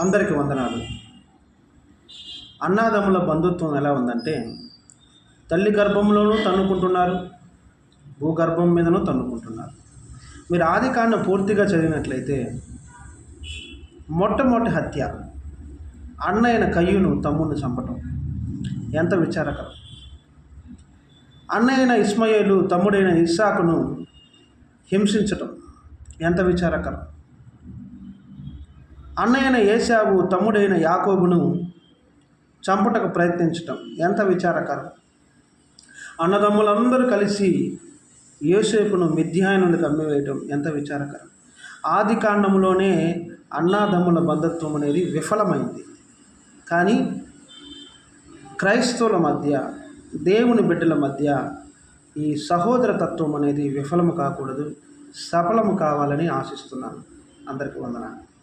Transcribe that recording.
అందరికీ వందనాలు. అన్నాదమ్ముల బంధుత్వం ఎలా ఉందంటే తల్లి గర్భంలోనూ తన్నుకుంటున్నారు భూగర్భం మీదనూ తన్నుకుంటున్నారు. మీరు ఆది కాండం పూర్తిగా చదివినట్లయితే మొట్టమొదటి హత్య అన్నయ్యన కయ్యును తమ్ముడిని చంపటం. ఎంత విచారకరం. అన్నయ్యన ఇస్మయేలు తమ్ముడైన ఇస్సాకును హింసించటం. ఎంత విచారకరం. అన్నయ్యన ఏశావు తమ్ముడైన యాకోబును చంపుటకు ప్రయత్నించటం. ఎంత విచారకరం. అన్నదమ్ములందరూ కలిసి యోసేపును మిథ్యాయనులకు అమ్మివేయటం ఎంత విచారకరం. ఆది కాండంలోనే అన్నాదమ్ముల బంధత్వం అనేది విఫలమైంది. కానీ క్రైస్తవుల మధ్య దేవుని బిడ్డల మధ్య ఈ సహోదర తత్వం అనేది విఫలము కాకూడదు సఫలము కావాలని ఆశిస్తున్నాను. అందరికీ వందనాలు.